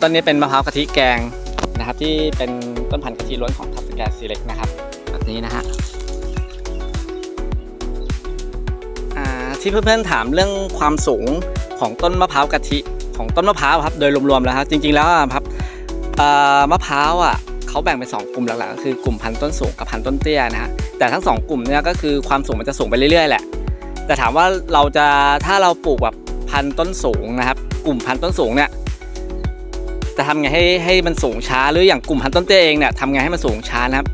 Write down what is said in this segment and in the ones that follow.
ต้นนี้เป็นมะพร้าวกะทิแกงนะครับ ที่เป็นต้นพันธุ์กะทิล้วนของทับสแกซีเล็กนะครับแบบนี้นะฮะอ่าที่เพื่อนๆถามเรื่องความสูงของต้นมะพร้าวกะทิของต้นมะพร้าวครับโดยรวมๆแล้วครับจริงๆแล้วครับมะพร้าวอะเขาแบ่งเป็นสองกลุ่มหลักๆก็คือกลุ่มพันธุ์ต้นสูงกับพันธุ์ต้นเตี้ยนะฮะแต่ทั้งสองกลุ่มเนี่ยก็คือความสูงมันจะสูงไปเรื่อยๆแหละแต่ถามว่าเราจะถ้าเราปลูกแบบพันธุ์ต้นสูงนะครับ กลุ่มพันธุ์ต้นสูงเนี่ย จะทำไงให้ให้มันสูงช้า หรืออย่างกลุ่มพันต้นเต้เองเนี่ยทำไงให้มันสูงช้านะครับ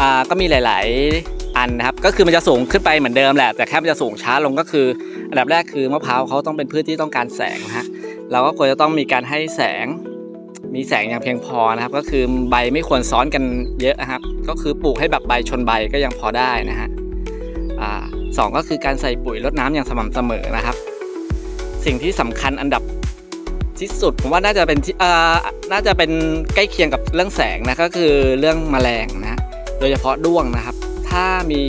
อ่าก็มีหลาย ๆ อันนะครับ ก็คือมันจะสูงขึ้นไปเหมือนเดิมแหละ แต่แค่มันจะสูงช้าลงก็คือ อันดับแรกคือมะพร้าวเขาต้องเป็นพืชที่ต้องการแสงนะฮะเราก็ควรจะต้องมีการให้แสง มีแสงอย่างเพียงพอนะครับ ก็คือใบไม่ควรซ้อนกันเยอะนะครับ ก็คือปลูกให้แบบใบชนใบก็ยังพอได้นะฮะอ่าสองก็คือการใส่ปุ๋ยรดน้ำอย่างสม่ำเสมอนะครับ สิ่งที่สำคัญอันดับ ที่สุดผมว่าน่าจะเป็นที่อ่าน่าจะเป็นใกล้เคียงกับเรื่องแสงนะก็คือเรื่องแมลงนะโดยเฉพาะด้วงนะครับ ถ้ามี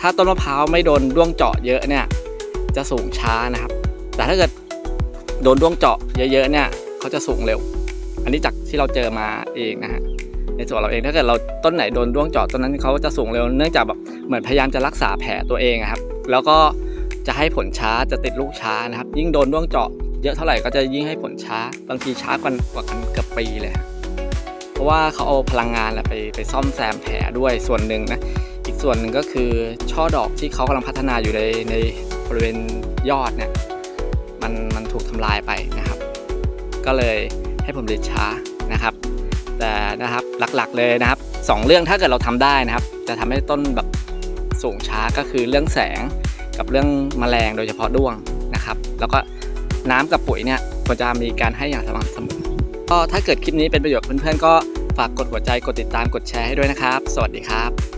ถ้าต้นมะพร้าวไม่โดนด้วงเจาะเยอะเนี่ยจะสูงช้านะครับ แต่ถ้าเกิดโดนด้วงเจาะเยอะๆเนี่ยเขาจะสูงเร็ว อันนี้จากที่เราเจอมาเองนะฮะในส่วนเราเองถ้าเกิดเราต้นไหนโดนด้วงเจาะต้นนั้นเขาจะสูงเร็วเนื่องจากแบบเหมือนพยายามจะรักษาแผลตัวเองอะครับ แล้วก็จะให้ผลช้าจะติดลูกช้านะครับ ยิ่งโดนด้วงเจาะ เยอะเท่าไหร่ก็จะยิ่งให้ผลช้า บางทีช้ากว่ากว่ากันเกือบปีเลย เพราะว่าเขาเอาพลังงานแหละไปไปซ่อมแซมแผลด้วยส่วนหนึ่งนะ อีกส่วนหนึ่งก็คือช่อดอกที่เขากำลังพัฒนาอยู่ในในบริเวณยอดเนี่ยมันมันถูกทำลายไปนะครับ ก็เลยให้ผลผลิตช้านะครับ แต่นะครับหลักๆเลยนะครับสองเรื่องถ้าเกิดเราทำได้นะครับ จะทำให้ต้นแบบสูงช้าก็คือเรื่องแสงกับเรื่องแมลงโดยเฉพาะด้วงนะครับ แล้วก็ น้ำกับปุ๋ยเนี่ยควรจะมีการให้อย่างสม่ำเสมอก็ถ้าเกิดคลิปนี้เป็นประโยชน์เพื่อนๆก็ฝากกดหัวใจกดติดตามกดแชร์ให้ด้วยนะครับ สวัสดีครับ